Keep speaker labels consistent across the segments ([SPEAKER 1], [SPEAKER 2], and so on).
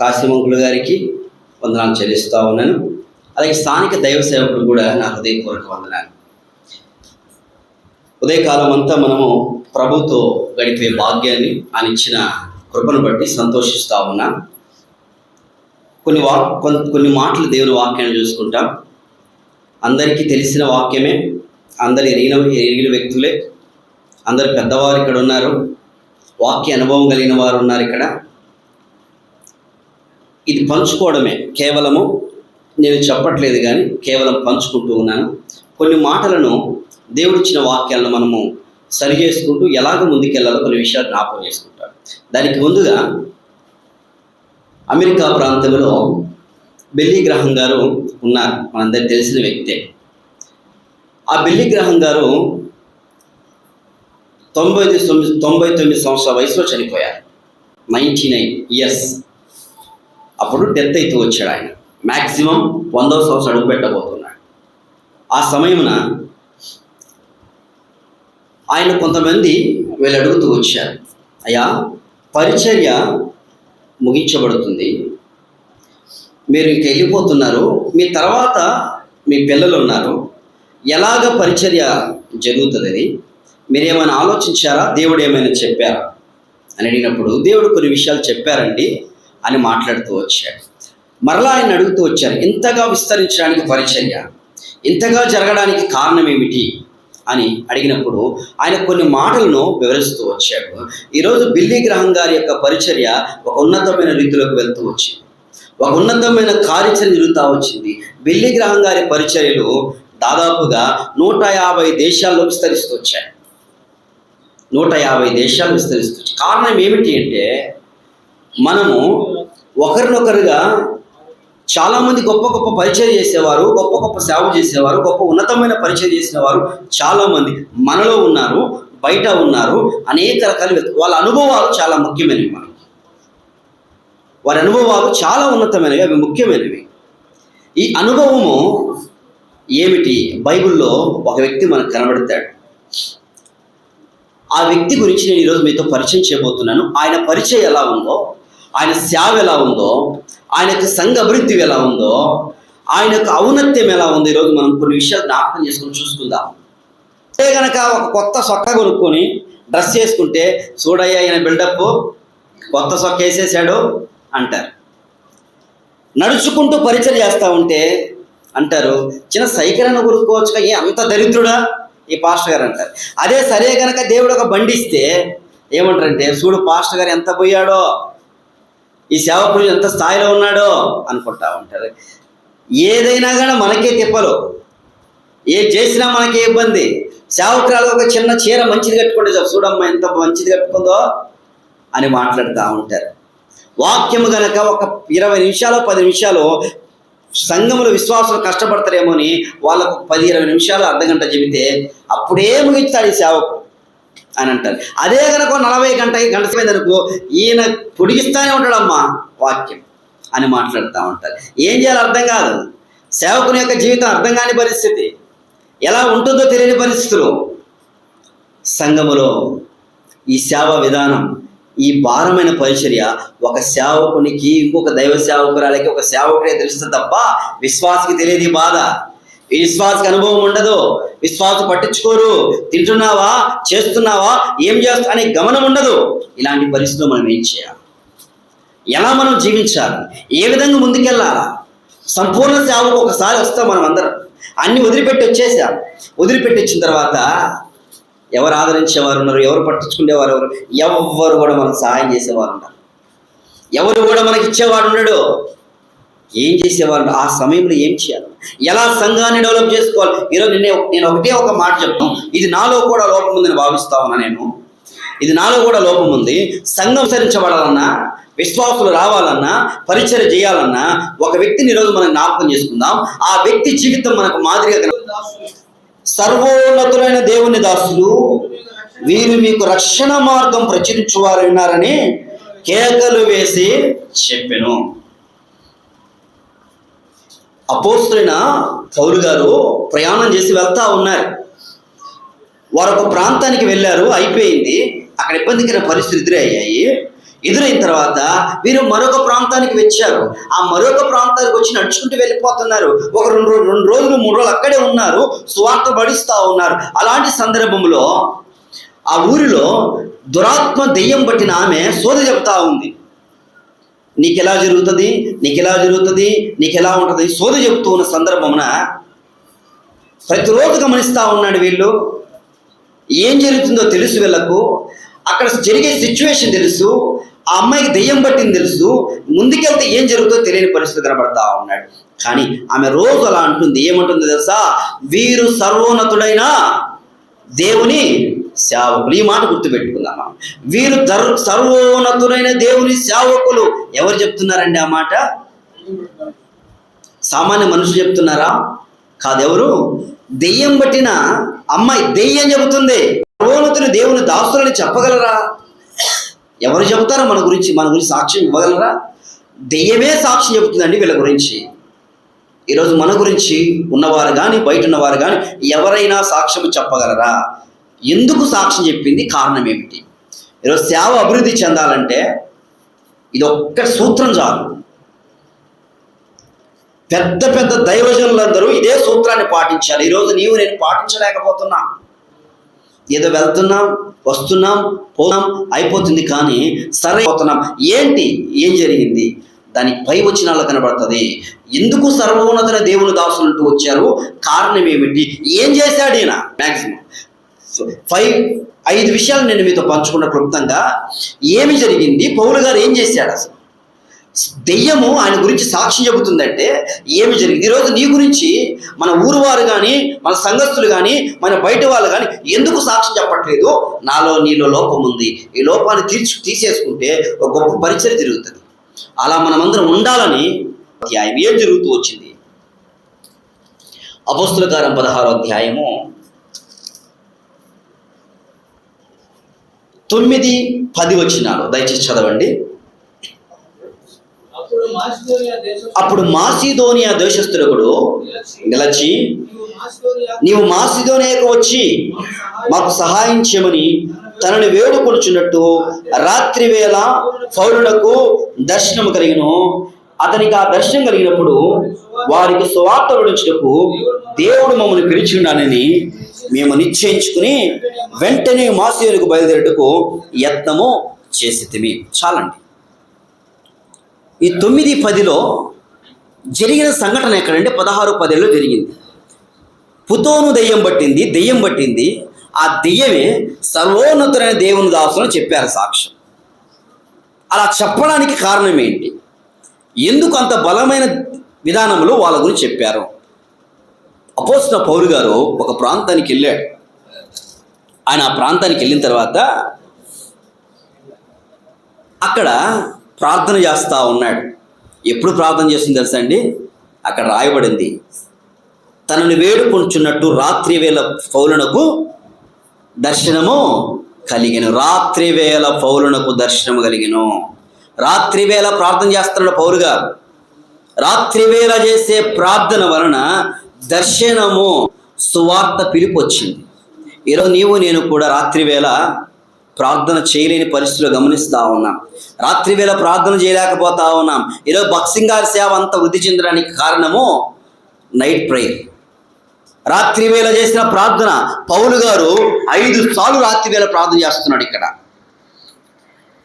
[SPEAKER 1] కాశీమంకుల గారికి వందనాలు చెల్లిస్తూ ఉన్నాను. అలాగే స్థానిక దైవ సేవకులు కూడా నా హృదయపూర్వక వందనాలు. ఉదయకాలం అంతా మనము ప్రభుతో గడిపే భాగ్యాన్ని ఆయన ఇచ్చిన కృపను బట్టి సంతోషిస్తూ ఉన్నాం. కొన్ని వా కొన్ని మాటలు దేవుని వాక్యాన్ని చూసుకుంటాం. అందరికీ తెలిసిన వాక్యమే. అందరి ఎరిగిన ఎరిగిన వ్యక్తులే. అందరు పెద్దవారు ఇక్కడ ఉన్నారు. వాక్య అనుభవం కలిగిన వారు ఉన్నారు ఇక్కడ. ఇది పంచుకోవడమే. కేవలము నేను చెప్పట్లేదు కానీ కేవలం పంచుకుంటూ ఉన్నాను. కొన్ని మాటలను దేవుడిచ్చిన వాక్యాలను మనము సరి చేసుకుంటూ ఎలాగ ముందుకెళ్ళాలో కొన్ని విషయాలు జ్ఞాపకం చేసుకుంటాం దానికి ముందుగా అమెరికా ప్రాంతంలో బెల్లి గ్రహం గారు ఉన్నారు. మనందరికి తెలిసిన వ్యక్తే. ఆ బెల్లి గ్రహం గారు తొంభై తొమ్మిది తొంభై తొమ్మిది సంవత్సరాల వయసులో చనిపోయారు. Ninety nine years. అప్పుడు డెత్ అయితే వచ్చాడు ఆయన. మ్యాక్సిమం వందవ సంవత్సరం అడుగు పెట్టబోతున్నాడు. ఆ సమయమున ఆయన కొంతమంది వీళ్ళు అడుగుతూ వచ్చారు. అయ్యా పరిచర్య ముగించబడుతుంది. మీరు ఇంకా వెళ్ళిపోతున్నారు. మీ తర్వాత మీ పిల్లలు ఉన్నారు. ఎలాగ పరిచర్య జరుగుతుంది మీరేమైనా ఆలోచించారా? దేవుడు ఏమైనా చెప్పారా? అని అడిగినప్పుడు దేవుడు కొన్ని విషయాలు చెప్పారండి. అని మాట్లాడుతూ వచ్చాడు. మరలా ఆయన అడుగుతూ వచ్చారు ఇంతగా విస్తరించడానికి పరిచర్య ఇంతగా జరగడానికి కారణం ఏమిటి అని అడిగినప్పుడు ఆయన కొన్ని మాటలను వివరిస్తూ వచ్చాడు. ఈరోజు బిల్లీ గ్రహం గారి యొక్క పరిచర్య ఒక ఉన్నతమైన రీతిలోకి వెళ్తూ వచ్చింది. ఒక ఉన్నతమైన కార్యాచరణ జరుగుతూ వచ్చింది. బిల్లీ గ్రహం గారి పరిచర్యలు దాదాపుగా నూట యాభై దేశాల్లో విస్తరిస్తూ వచ్చాయి. నూట యాభై దేశాలు విస్తరిస్తూ కారణం ఏమిటి అంటే మనము ఒకరినొకరుగా చాలామంది గొప్ప గొప్ప పరిచయం చేసేవారు గొప్ప గొప్ప సేవ చేసేవారు గొప్ప ఉన్నతమైన పరిచయం చేసేవారు చాలామంది మనలో ఉన్నారు బయట ఉన్నారు అనేక రకాల వ్యక్తి- వాళ్ళ అనుభవాలు చాలా ముఖ్యమైనవి మనకి. వారి అనుభవాలు చాలా ఉన్నతమైనవి అవి ముఖ్యమైనవి. ఈ అనుభవము ఏమిటి? బైబిల్లో ఒక వ్యక్తి మనకు కనబడతాడు. ఆ వ్యక్తి గురించి నేను ఈరోజు మీతో పరిచయం చేయబోతున్నాను. ఆయన పరిచయం ఎలా ఉందో ఆయన సేవ ఎలా ఉందో ఆయన యొక్క సంఘ అభివృద్ధి ఎలా ఉందో ఆయన యొక్క ఔన్నత్యం ఎలా ఉందో ఈరోజు మనం కొన్ని విషయాలు జ్ఞాపకం చేసుకొని చూసుకుందాం. అంటే కనుక ఒక కొత్త సొక్క కొనుక్కొని డ్రెస్ చేసుకుంటే చూడయ్య ఆయన బిల్డప్ కొత్త సొక్క వేసేసాడు అంటారు. నడుచుకుంటూ పరిచయం చేస్తూ ఉంటే అంటారు చిన్న సైకిల్ అని కొనుక్కోవచ్చుగా ఏ అంత దరిద్రుడా? ఈ పాస్టర్ గారు అంటారు. అదే సరే కనుక దేవుడు ఒక బండి ఇస్తే ఏమంటారంటే చూడు పాస్టర్ గారు ఎంత పోయాడో ఈ సేవకుడు ఎంత స్థాయిలో ఉన్నాడో అనుకుంటా ఉంటారు. ఏదైనా కానీ మనకే తిప్పలు. ఏ చేసినా మనకే ఇబ్బంది. సేవకురాలు ఒక చిన్న చీర మంచిది కట్టుకుంటే చాలు, చూడమ్మా ఎంత మంచిది కట్టుకుందో అని మాట్లాడుతూ ఉంటారు. వాక్యము గనక ఒక ఇరవై నిమిషాలు పది నిమిషాలు సంఘములు విశ్వాసులు కష్టపడతారేమో అని వాళ్ళకు పది ఇరవై నిమిషాలు అర్ధ గంట చెబితే అప్పుడే ముగిస్తాడు ఈ సేవకు. అని అంటారు. అదే కనుక నలభై గంట గంట సేపు అనుకో ఈయన పొడిగిస్తానే ఉంటాడమ్మా వాక్యం అని మాట్లాడుతూ ఉంటారు. ఏం చేయాలో అర్థం కాదు. సేవకుని యొక్క జీవితం అర్థం కాని పరిస్థితి. ఎలా ఉంటుందో తెలియని పరిస్థితులు. సంఘములో ఈ సేవ విధానం ఈ భారమైన పరిచర్య ఒక సేవకునికి ఇంకొక దైవ సేవకురాలకి ఒక సేవకుడే తెలుస్తుంది తప్ప విశ్వాసకి తెలియదు బాధ. విశ్వాసకి అనుభవం ఉండదు. విశ్వాసం పట్టించుకోరు. తింటున్నావా? చేస్తున్నావా? ఏం చేస్తా? అనే గమనం ఉండదు. ఇలాంటి పరిస్థితులు మనం ఏం చేయాలి? ఎలా మనం జీవించాలి? ఏ విధంగా ముందుకెళ్ళాలా? సంపూర్ణ సేవకు ఒకసారి వస్తాం మనం అందరం. అన్ని వదిలిపెట్టి వచ్చేసాం. వదిలిపెట్టి వచ్చిన తర్వాత ఎవరు ఆదరించేవారు ఉన్నారు? ఎవరు పట్టించుకునేవారు ఎవరు? ఎవరు కూడా మనకు సహాయం చేసేవారు ఉన్నారు. ఎవరు కూడా మనకి ఇచ్చేవాడు ఉన్నాడు ఏం చేసేవారు ఆ సమయంలో ఏం చేయాలి? ఎలా సంఘాన్ని డెవలప్ చేసుకోవాలి? ఈరోజు నిన్నే నేను ఒకటే ఒక మాట చెప్తాను. ఇది నాలో కూడా లోపం ఉందని భావిస్తా ఉన్నా నేను. ఇది నాలో కూడా లోపం ఉంది. సంఘం సరించబడాలన్నా విశ్వాసులు రావాలన్నా పరిచయం చేయాలన్నా ఒక వ్యక్తిని ఈరోజు మనం జ్ఞాపకం చేసుకుందాం. ఆ వ్యక్తి జీవితం మనకు మాదిరిగా సర్వోన్నతులైన దేవుని దాసులు వీరు మీకు రక్షణ మార్గం ప్రచురించువారు ఉన్నారని కేకలు వేసి చెప్పాను. అపోస్తులైన పౌలు గారు ప్రయాణం చేసి వెళ్తా ఉన్నారు. వారు ఒక ప్రాంతానికి వెళ్ళారు అయిపోయింది. అక్కడ ఇబ్బందికర పరిస్థితులు ఎదురయ్యాయి. ఎదురైన తర్వాత వీరు మరొక ప్రాంతానికి వచ్చారు. ఆ మరొక ప్రాంతానికి వచ్చి నడుచుకుంటూ వెళ్ళిపోతున్నారు. ఒక రెండు రో- రెండు రోజులు మూడు రోజులు అక్కడే ఉన్నారు సువార్త పడిస్తూ ఉన్నారు. అలాంటి సందర్భంలో ఆ ఊరిలో దురాత్మ దెయ్యం పట్టిన ఆమె సోద చెబుతా ఉంది. నీకు ఎలా జరుగుతుంది? నీకు ఎలా జరుగుతుంది? నీకు ఎలా ఉంటుంది? సోద చెబుతూ ఉన్న సందర్భమున ప్రతిరోజు గమనిస్తూ ఉన్నాడు వీళ్ళు. ఏం జరుగుతుందో తెలుసు వీళ్ళకు. అక్కడ జరిగే సిచ్యువేషన్ తెలుసు. ఆ అమ్మాయికి దెయ్యం పట్టింది తెలుసు. ముందుకెళ్తే ఏం జరుగుతుందో తెలియని పరిస్థితి కనబడతా ఉన్నాడు. కానీ ఆమె రోజు అలా అంటుంది. ఏమంటుంది తెలుసా? వీరు సర్వోన్నతుడైన దేవుని సేవకులు. ఈ మాట గుర్తుపెట్టుకుందాం మనం. వీరు ధర్ సర్వోన్నతులైన దేవుని సేవకులు. ఎవరు చెప్తున్నారండి ఆ మాట? సామాన్య మనుషులు చెప్తున్నారా? కాదెవరు? దెయ్యం పట్టిన అమ్మాయి దెయ్యం చెబుతుంది. సర్వోన్నతులు దేవుని దాసులని చెప్పగలరా? ఎవరు చెబుతారో మన గురించి? మన గురించి సాక్ష్యం ఇవ్వగలరా? దెయ్యమే సాక్ష్యం చెబుతుందండి వీళ్ళ గురించి. ఈరోజు మన గురించి ఉన్నవారు కానీ బయట ఉన్నవారు కానీ ఎవరైనా సాక్ష్యం చెప్పగలరా? ఎందుకు సాక్ష్యం చెప్పింది కారణం ఏమిటి? ఈరోజు సేవ అభివృద్ధి చెందాలంటే ఇది ఒక్క సూత్రం చాలు. పెద్ద పెద్ద దైవజనులందరూ ఇదే సూత్రాన్ని పాటించాలి. ఈరోజు నీవు నేను పాటించలేకపోతున్నా. ఏదో వెళ్తున్నాం వస్తున్నాం పోతున్నాం అయిపోతుంది కానీ సరే పోతున్నాం ఏంటి? ఏం జరిగింది? దానికి పై వచ్చిన కనబడుతుంది. ఎందుకు సర్వోన్నతన దేవుని దాసులు అంటూ వచ్చారు? కారణం ఏమిటి? ఏం చేశాడు ఈయన? మ్యాక్సిమం ఫైవ్ ఐదు విషయాలు నేను మీతో పంచుకున్న క్లుప్తంగా ఏమి జరిగింది? పౌలు గారు ఏం చేశాడు అసలు? దెయ్యము ఆయన గురించి సాక్షి చెబుతుందంటే ఏమి జరిగింది? ఈరోజు నీ గురించి మన ఊరు వారు కానీ మన సంఘస్థులు కానీ మన బయట వాళ్ళు కానీ ఎందుకు సాక్ష్యం చెప్పట్లేదు? నాలో నీలో లోపం ఉంది. ఈ లోపాన్ని తీర్చు తీసేసుకుంటే ఒక గొప్ప పరిచయం జరుగుతుంది. అలా మనమందరం ఉండాలని అధ్యాయం ఏం జరుగుతూ వచ్చింది? అపోస్తుల కారం పదహారో అధ్యాయము తొమ్మిది పది వచ్చినాలు దయచేసి చదవండి.
[SPEAKER 2] అప్పుడు మాసిదోనియా
[SPEAKER 1] దేశస్థులకుడు నిలచి.
[SPEAKER 2] నీవు మాసిదోనియా
[SPEAKER 1] నీవు మాసిదోనియాకు వచ్చి మాకు సహాయం చేయమని తనని వేడుకొనుచున్నట్టు రాత్రి వేళ పౌరులకు దర్శనం కలిగిను. అతనికి ఆ దర్శనం కలిగినప్పుడు వారికి సువార్త విడించుటకు దేవుడు మమ్మల్ని పిలిచిండానని మేము నిశ్చయించుకుని వెంటనే మాసియోనికి బయలుదేరేటకు యత్నము చేసి చాలండి. ఈ తొమ్మిది పదిలో జరిగిన సంఘటన ఎక్కడంటే పదహారు పదేళ్ళు జరిగింది. పుతోను దెయ్యం పట్టింది దెయ్యం పట్టింది. ఆ దెయ్యమే సర్వోన్నతులైన దేవుని దాసులను చెప్పారు సాక్ష్యం. అలా చెప్పడానికి కారణం ఏంటి? ఎందుకు అంత బలమైన విధానంలో వాళ్ళ గురించి చెప్పారు? అపోసిన పౌరు గారు ఒక ప్రాంతానికి వెళ్ళాడు. ఆయన ఆ ప్రాంతానికి వెళ్ళిన తర్వాత అక్కడ ప్రార్థన చేస్తూ ఉన్నాడు. ఎప్పుడు ప్రార్థన చేస్తుంది తెలుసా అండి? అక్కడ రాయబడింది. తనని వేడుకొంచున్నట్టు రాత్రి వేళ పౌలునకు దర్శనము కలిగను. రాత్రి వేళ పౌలునకు దర్శనము కలిగను. రాత్రి వేళ ప్రార్థన చేస్తున్నాడు పౌరుగారు రాత్రి వేళ చేసే ప్రార్థన వలన దర్శనము సువార్త పిలుపు వచ్చింది ఈరోజు నీవు నేను కూడా రాత్రి వేళ ప్రార్థన చేయలేని పరిస్థితులు గమనిస్తూ ఉన్నాం. రాత్రి వేళ ప్రార్థన చేయలేకపోతా ఉన్నాం. ఈరోజు బక్సింగ్ గారి సేవ అంత వృద్ధి చెందడానికి కారణము నైట్ ప్రేయర్. రాత్రి వేళ చేసిన ప్రార్థన పౌలు గారు ఐదు సార్లు రాత్రి వేళ ప్రార్థన చేస్తున్నాడు ఇక్కడ.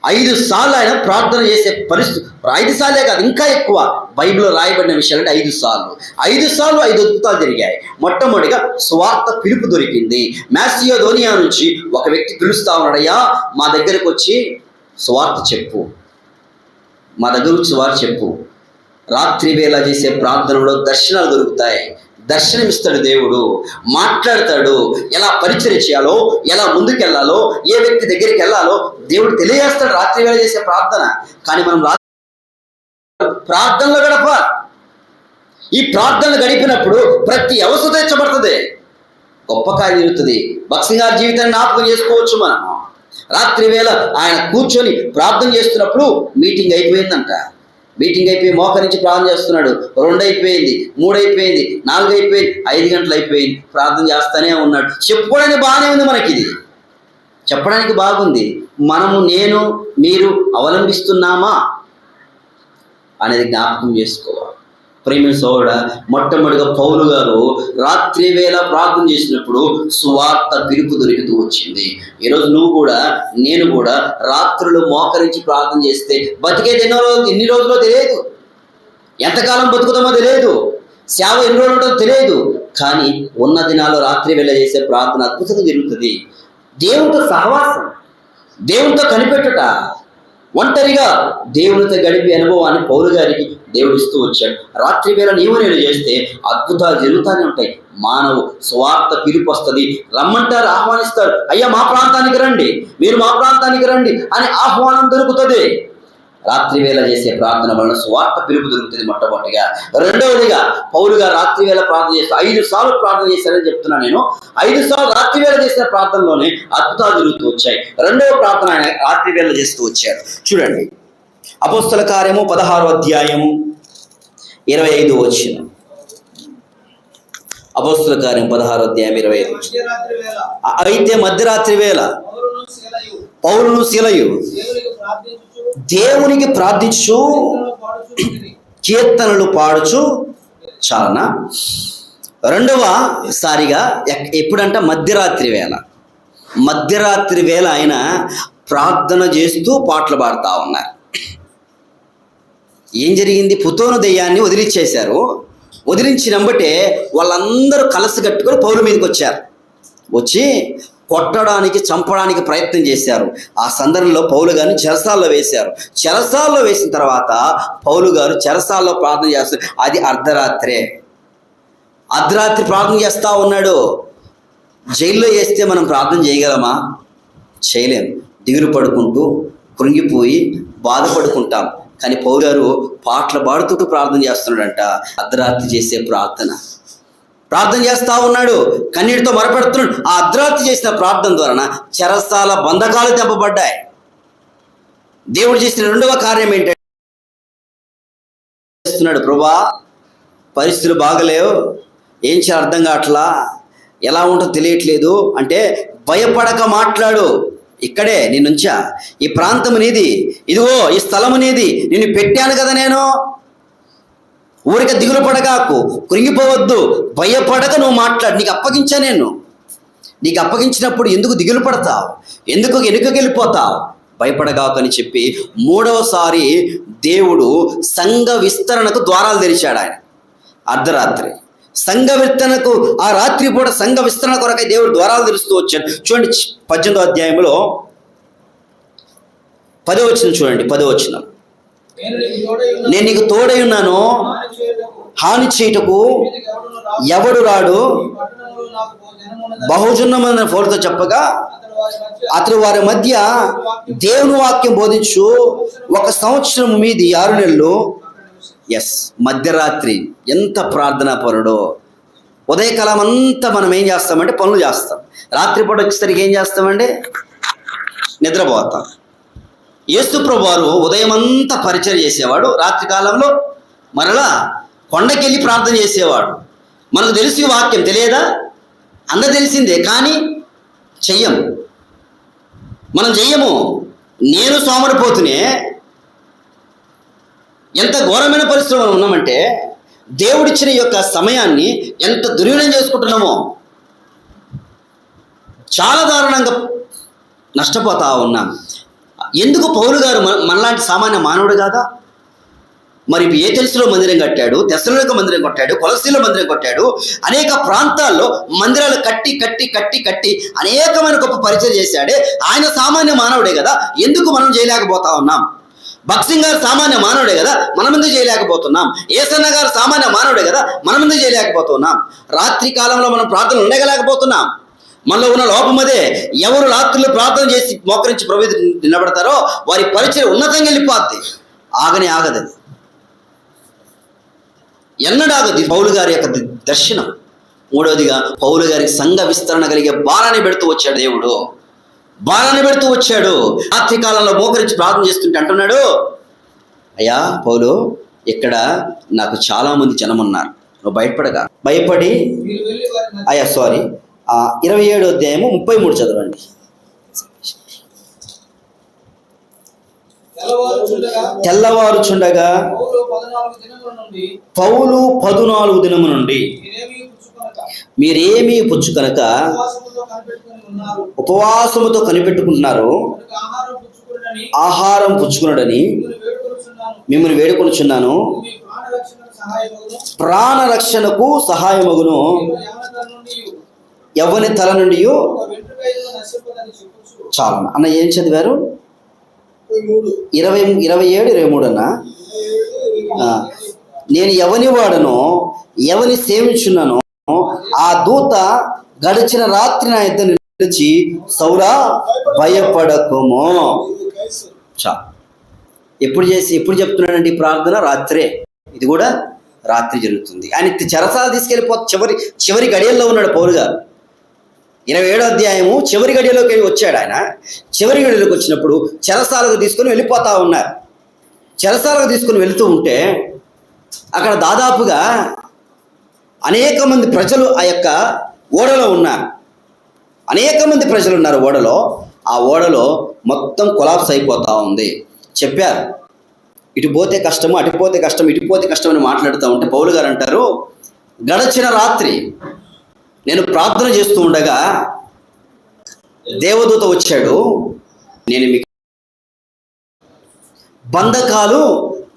[SPEAKER 1] ఐదు సార్లు ఆయన ప్రార్థన చేసే పరిస్థితి ఐదు సార్లే కాదు ఇంకా ఎక్కువ బైబిల్లో రాయబడిన విషయాలు అంటే ఐదు సార్లు. ఐదు సార్లు ఐదు అద్భుతాలు జరిగాయి. మొట్టమొదటిగా స్వార్థ పిలుపు దొరికింది. మ్యాసియో ధోనియా నుంచి ఒక వ్యక్తి పిలుస్తా ఉన్నాడయ్యా మా దగ్గరకు వచ్చి స్వార్థ చెప్పు. మా దగ్గర వచ్చి వారు చెప్పు. రాత్రి వేళ చేసే ప్రార్థనలో దర్శనాలు దొరుకుతాయి. దర్శనమిస్తాడు దేవుడు మాట్లాడతాడు. ఎలా పరిచయం చేయాలో ఎలా ముందుకెళ్ళాలో ఏ వ్యక్తి దగ్గరికి వెళ్ళాలో దేవుడు తెలియజేస్తాడు రాత్రి వేళ చేసే ప్రార్థన. కానీ మనం రాత్రి ప్రార్థనలో గడప ఈ ప్రార్థనలు గడిపినప్పుడు ప్రతి అవసరం తెచ్చబడుతుంది గొప్ప కార్యం జరుగుతుంది. భక్సింగ్ గారి జీవితాన్ని జ్ఞాపకం చేసుకోవచ్చు మనం. రాత్రి వేళ ఆయన కూర్చొని ప్రార్థన చేస్తున్నప్పుడు మీటింగ్ అయిపోయిందంట. మీటింగ్ అయిపోయి మోకరించి ప్రార్థన చేస్తున్నాడు. రెండు అయిపోయింది మూడు అయిపోయింది నాలుగు అయిపోయింది ఐదు గంటలు అయిపోయింది. ప్రార్థన చేస్తానే ఉన్నాడు. చెప్పుకోవడానికి బాగానే ఉంది మనకి ఇది చెప్పడానికి బాగుంది. మనము నేను మీరు అవలంబిస్తున్నామా అనేది జ్ఞాపకం చేసుకోవాలి. ప్రేమ సోదరుడ మొట్టమొదటిగా పౌలు గారు రాత్రి వేళ ప్రార్థన చేసినప్పుడు సువార్త పిలుపు దొరుకుతూ వచ్చింది. ఈరోజు నువ్వు కూడా నేను కూడా రాత్రులు మోకరించి ప్రార్థన చేస్తే బతికేది ఎన్నో రోజులు ఎన్ని రోజులో తెలియదు. ఎంతకాలం బతుకుతామో తెలియదు. సేవ ఎన్ని రోజులు ఉంటుందో తెలియదు. కానీ ఉన్న దినాల్లో రాత్రి వేళ చేసే ప్రార్థన అద్భుతంగా జరుగుతుంది. దేవునితో సహవాసం దేవునితో కనిపెట్టుట ఒంటరిగా దేవునితో గడిపే అనుభవాన్ని పౌరు గారికి దేవుడు ఇస్తూ వచ్చాడు. రాత్రి వేళ నీవు నేను చేస్తే అద్భుతాలు జరుగుతూనే ఉంటాయి. మానవు స్వార్థ పిలుపు వస్తుంది. రమ్మంటారు ఆహ్వానిస్తారు. అయ్యా మా ప్రాంతానికి రండి. మీరు మా ప్రాంతానికి రండి అని ఆహ్వానం దొరుకుతుంది. రాత్రి వేళ చేసే ప్రార్థన వలన స్వార్థ పిలుపు దొరుకుతుంది మొట్టమొదటిగా. రెండవదిగా పౌలుగా రాత్రి వేళ ప్రార్థన చేస్తే ఐదు సార్లు ప్రార్థన చేశారని చెప్తున్నా నేను. ఐదు సార్లు రాత్రి వేళ చేసిన ప్రార్థనలోనే అద్భుతాలు జరుగుతూ వచ్చాయి. రెండవ ప్రార్థన ఆయన రాత్రి వేళ చేస్తూ వచ్చారు. చూడండి. అపోస్తల కార్యము పదహారో అధ్యాయము ఇరవై ఐదు వచ్చిన అపోస్తల కార్యం పదహారో అధ్యాయం ఇరవై ఐదు అయితే మధ్యరాత్రి వేళ
[SPEAKER 2] పౌరును శిలయు. దేవునికి
[SPEAKER 1] ప్రార్థించు
[SPEAKER 2] కీర్తనలు
[SPEAKER 1] పాడుచు చాలనా? రెండవ సారిగా ఎప్పుడంటే మధ్యరాత్రి వేళ. మధ్యరాత్రి వేళ ఆయన ప్రార్థన చేస్తూ పాటలు పాడుతూ ఉన్నారు. ఏం జరిగింది? పుతోను దెయ్యాన్ని వదిలిచ్చేశారు. వదిలించినంబటే వాళ్ళందరూ కలసి కట్టుకొని పౌరు మీదకి వచ్చారు వచ్చి కొట్టడానికి చంపడానికి ప్రయత్నం చేశారు. ఆ సందర్భంలో పౌలు గారిని చెరసాల్లో వేశారు. చెరసాల్లో వేసిన తర్వాత పౌలు గారు చెరసాల్లో ప్రార్థన చేస్తారు. అది అర్ధరాత్రే. అర్ధరాత్రి ప్రార్థన చేస్తూ ఉన్నాడు. జైల్లో వేస్తే మనం ప్రార్థన చేయగలమా? చేయలేం. దిగులు పడుకుంటూ కృంగిపోయి బాధపడుకుంటాం. కానీ పౌలు గారు పాటలు పాడుతుంటూ ప్రార్థన చేస్తున్నాడంట. అర్ధరాత్రి చేసే ప్రార్థన. ప్రార్థన చేస్తా ఉన్నాడు. కన్నీటితో మొరపెడుతున్నాడు. ఆ అర్ధరాత్రి చేసిన ప్రార్థన ద్వారా చెరసాల బంధకాలు దెబ్బపడ్డాయి దేవుడు చేసిన రెండవ కార్యం ఏంటంటే చేస్తున్నాడు ప్రభా పరిస్థితులు బాగలేవు. ఏం చేయాలి అర్థం కావట్లా? ఎలా ఉంటుందో తెలియట్లేదు. అంటే భయపడక మాట్లాడు. ఇక్కడే నేనుంచా ఈ ప్రాంతం నీది. ఇదిగో ఈ స్థలము నీది. నిన్ను పెట్టాను కదా నేను. ఊరిక దిగులు పడగాకు కృంగిపోవద్దు భయపడక నువ్వు మాట్లాడు నీకు అప్పగించా నేను. నీకు అప్పగించినప్పుడు ఎందుకు దిగులు పడతావు? ఎందుకు వెనుక వెళ్ళిపోతావు? భయపడగాకు అని చెప్పి మూడవసారి దేవుడు సంఘ విస్తరణకు ద్వారాలు తెరిచాడు ఆయన. అర్ధరాత్రి. సంఘ విస్తరణకు ఆ రాత్రి పూట సంఘ విస్తరణ కొరకై దేవుడు ద్వారాలు తెరుస్తూ వచ్చాడు. చూడండి పద్దెనిమిదో అధ్యాయంలో పదవచనం చూడండి పదవచనం
[SPEAKER 2] నేను నీకు తోడై ఉన్నాను. హాని చేయుటకు
[SPEAKER 1] ఎవడు రాడు? బహుజున్నమైన ఫోటోతో చెప్పగా
[SPEAKER 2] అతడు వారి మధ్య
[SPEAKER 1] దేవుని వాక్యం బోధించు. ఒక సంవత్సరం మీది ఆరు నెలలు. ఎస్ మధ్యరాత్రి. ఎంత ప్రార్థనా పరుడో. ఉదయకాలం అంతా మనం ఏం చేస్తామంటే పనులు చేస్తాం. రాత్రిపూట వచ్చేసరికి ఏం చేస్తామండి? నిద్రపోతాం. యేసుప్రభు వారు ఉదయం అంతా పరిచయం చేసేవాడు. రాత్రి కాలంలో మరలా కొండకెళ్ళి ప్రార్థన చేసేవాడు. మనకు తెలిసి వాక్యం తెలియదా? అందరు తెలిసిందే కానీ చెయ్యం మనం చెయ్యము. నేను సోమరిపోతూనే. ఎంత ఘోరమైన పరిస్థితుల్లో ఉన్నామంటే దేవుడిచ్చిన యొక్క సమయాన్ని ఎంత దుర్వినం చేసుకుంటున్నామో చాలా దారుణంగా నష్టపోతా ఉన్నాం. ఎందుకు పౌలు గారు మన మనలాంటి సామాన్య మానవుడు కాదా? మరి ఏ తెలుసులో మందిరం కట్టాడు తెసలోనిక మందిరం కొట్టాడు కొలసీలో మందిరం కొట్టాడు అనేక ప్రాంతాల్లో మందిరాలు కట్టి కట్టి కట్టి కట్టి అనేకమైన గొప్ప పరిచయం చేశాడే. ఆయన సామాన్య మానవుడే కదా ఎందుకు మనం చేయలేకపోతా ఉన్నాం? భక్సింగ్ గారు సామాన్య మానవుడే కదా మనం ఎందుకు చేయలేకపోతున్నాం? ఏసన్న గారు సామాన్య మానవుడే కదా మనం ఎందుకు చేయలేకపోతున్నాం? రాత్రి కాలంలో మనం ప్రార్థనలు ఉండగలేకపోతున్నాం మనలో ఉన్న లోపం అదే. ఎవరు రాత్రులు ప్రార్థన చేసి మోకరించి ప్రభు నిలబడతారో వారి పరిచయం ఉన్నతంగా వెళ్ళిపోద్ది. ఆగనే ఆగదది ఎన్నడాగదు పౌలు గారి యొక్క దర్శనం. మూడవదిగా పౌలు గారికి సంఘ విస్తరణ కలిగే బాణాన్ని పెడుతూ వచ్చాడు దేవుడు. బాణాన్ని పెడుతూ వచ్చాడు. రాత్రి కాలంలో మోకరించి ప్రార్థన చేస్తుంటే అంటున్నాడు అయ్యా పౌలు ఇక్కడ నాకు చాలా మంది జనం ఉన్నారు నువ్వు బయటపడగా భయపడి అయ్యా సారీ ఇరవై ఏడు అధ్యాయము ముప్పై మూడు చదవండి.
[SPEAKER 2] తెల్లవారుచుండగా
[SPEAKER 1] తెల్లవారుచుండగా
[SPEAKER 2] పౌలు పదునాలుగు
[SPEAKER 1] దినము నుండి
[SPEAKER 2] మీరేమీ పుచ్చుకొనక
[SPEAKER 1] పుచ్చుకనక
[SPEAKER 2] ఉపవాసముతో
[SPEAKER 1] కనిపెట్టుకుంటున్నారు.
[SPEAKER 2] ఆహారం
[SPEAKER 1] పుచ్చుకున్నాడని
[SPEAKER 2] మిమ్మల్ని వేడుకొనుచున్నాను. ప్రాణ రక్షణకు సహాయమగును.
[SPEAKER 1] ఎవని తల నుండి చాలు. అన్న ఏం చదివారు? ఇరవై ఇరవై ఏడు ఇరవై మూడు అన్న? నేను ఎవని వాడను ఎవని సేవించున్నానో ఆ దూత గడిచిన రాత్రి నా ఇద్దరు నిలిచి సౌరా భయపడకుము. చా. ఎప్పుడు చేసి ఎప్పుడు చెప్తున్నాడండి ప్రార్థన? రాత్రే. ఇది కూడా రాత్రి జరుగుతుంది. ఆయన చెరసాల తీసుకెళ్ళిపో చివరి చివరి గడియల్లో ఉన్నాడు పౌరు గారు. ఇరవై ఏడో అధ్యాయము చివరి గడియలోకి వెళ్ళి వచ్చాడు ఆయన. చివరి గడియలోకి వచ్చినప్పుడు చెరసాలకు తీసుకొని వెళ్ళిపోతా ఉన్నారు. చెరసాలకు తీసుకొని వెళుతూ ఉంటే అక్కడ దాదాపుగా అనేక మంది ప్రజలు ఆ యొక్క ఓడలో ఉన్నారు. అనేక మంది ప్రజలు ఉన్నారు ఓడలో. ఆ ఓడలో మొత్తం కొలాప్స్ అయిపోతూ ఉంది. చెప్పారు. ఇటు పోతే కష్టము అటు పోతే కష్టం ఇటు పోతే కష్టం అని మాట్లాడుతూ ఉంటే పౌలు గారు అంటారు గడచిన రాత్రి నేను ప్రార్థన చేస్తూ ఉండగా దేవదూత వచ్చాడు. నేను మీకు బంధకాలు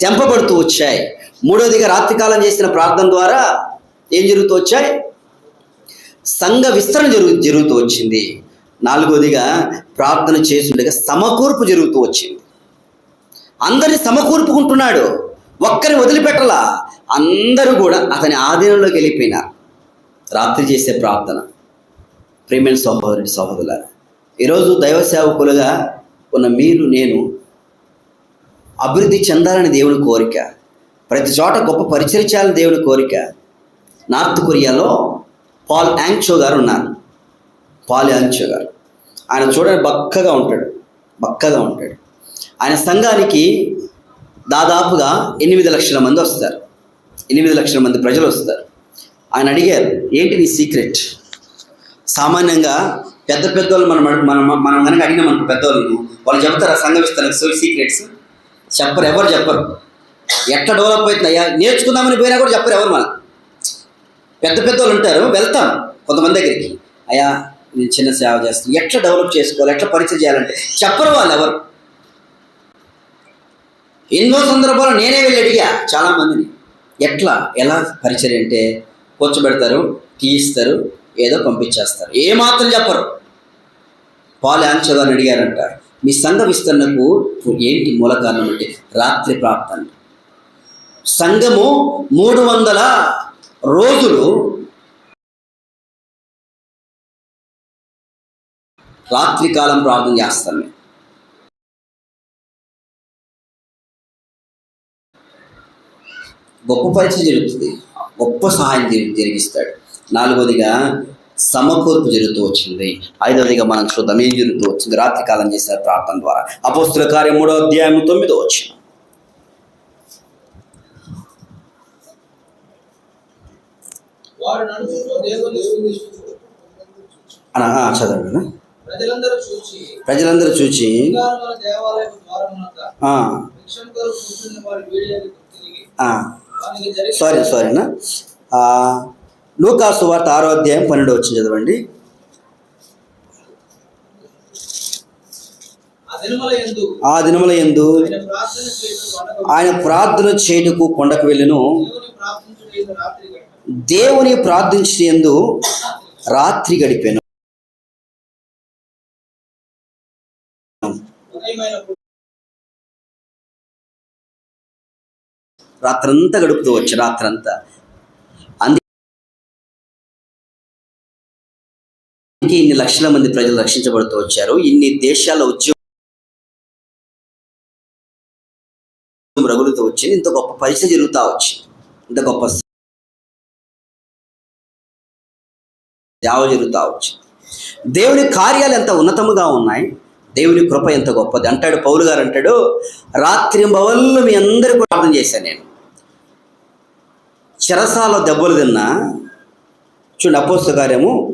[SPEAKER 1] తెంపబడుతూ వచ్చాయి. మూడోదిగా రాత్రికాలం చేసిన ప్రార్థన ద్వారా ఏం జరుగుతూ వచ్చాయి? సంఘ విస్తరణ జరుగు జరుగుతూ వచ్చింది. నాలుగోదిగా ప్రార్థన చేస్తుండగా సమకూర్పు జరుగుతూ వచ్చింది. అందరిని సమకూర్పుకుంటున్నాడు. ఒక్కరిని వదిలిపెట్టలా. అందరూ కూడా అతని ఆధీనంలోకి వెళ్ళిపోయినారు. రాత్రి చేసే ప్రార్థన. ప్రేమైన సహోదరుడి సహోదరుల ఈరోజు దైవ సేవకులుగా ఉన్న మీరు నేను అభివృద్ధి చెందాలని దేవుని కోరిక ప్రతి చోట గొప్ప పరిచర్చాలని దేవుని కోరిక నార్త్ కొరియాలో పాల్ యాంగ్చో గారు ఉన్నారు. పాల్ యాంగ్చో గారు. ఆయన చూడడానికి బక్కగా ఉంటాడు బక్కగా ఉంటాడు. ఆయన సంఘానికి దాదాపుగా ఎనిమిది లక్షల మంది వస్తారు. ఎనిమిది లక్షల మంది ప్రజలు వస్తారు. ఆయన అడిగారు ఏంటి నీ సీక్రెట్? సామాన్యంగా పెద్ద పెద్దోళ్ళు మనం మనం మనం కనుక అడిగినాం అనుకో పెద్దోళ్ళను వాళ్ళు చెప్తారు సంఘ విస్తరణ సీక్రెట్స్. చెప్పరు ఎవరు చెప్పరు. ఎట్లా డెవలప్ అవుతుంది అయ్యా నేర్చుకుందామని పోయినా కూడా చెప్పరు ఎవరు మనం పెద్ద పెద్ద వాళ్ళు ఉంటారు వెళ్తాం కొంతమంది దగ్గరికి. అయ్యా నేను చిన్న సేవ చేస్తాను ఎట్లా డెవలప్ చేసుకోవాలి? ఎట్లా పరిచయం చేయాలంటే చెప్పరు వాళ్ళు ఎవరు. ఎన్నో సందర్భాలు నేనే వెళ్ళి అడిగా చాలా మందిని. ఎట్లా? ఎలా పరిచయం అంటే కూర్చోబెడతారు టీ ఇస్తారు ఏదో పంపించేస్తారు. ఏ మాత్రం చెప్పరు. పాలు యాంచోగారిని అడిగారంట. మీ సంఘ విస్తరణకు ఏంటి మూల కారణం అంటే రాత్రి ప్రార్థన. సంఘము మూడు వందల రోజులు రాత్రి కాలం ప్రార్థన చేస్తాను మేము గొప్ప పరిచయం జరుగుతుంది. గొప్ప సహాయం జరిగిస్తాడు. నాలుగవదిగా సమకూర్పు జరుగుతూ వచ్చింది. ఐదవదిగా మనం చూద్దాం ఏం జరుగుతూ వచ్చింది? రాత్రి కాలం చేసిన ప్రార్థన ద్వారా. అపోస్తుల కార్యం మూడో అధ్యాయం తొమ్మిదో వచ్చిన చదవండి
[SPEAKER 2] ప్రజలందరూ చూచి
[SPEAKER 1] ప్రజలందరూ సారీ సారీనా లూకాసు వార్త ఆరో అధ్యాయం పన్నెండు వచ్చింది చదవండి.
[SPEAKER 2] ఆ దినముల
[SPEAKER 1] ఎందు
[SPEAKER 2] ఆయన ప్రార్థన
[SPEAKER 1] చేయుటకు కొండకు వెళ్ళను.
[SPEAKER 2] దేవుని
[SPEAKER 1] ప్రార్థించిన ఎందు రాత్రి గడిపాను. రాత్రంతా గడుపుతూ వచ్చి రాత్రంతా. అందుకే ఇన్ని లక్షల మంది ప్రజలు రక్షించబడుతూ వచ్చారు. ఇన్ని దేశాల ఉద్యోగం రగులుతూ వచ్చింది. ఇంత గొప్ప పరిస్థితి జరుగుతూ వచ్చింది. ఇంత గొప్ప సేవ జరుగుతూ వచ్చింది. దేవుని కార్యాలు ఎంత ఉన్నతముగా ఉన్నాయి. దేవుని కృప ఎంత గొప్పది. అంటాడు పౌలు గారు అంటాడు రాత్రి బవళ్ళు మీ అందరికీ ప్రార్థన చేశాను నేను. చెరసాల దెబ్బలు తిన్నా. చూడండి అపోస్తల కార్యము.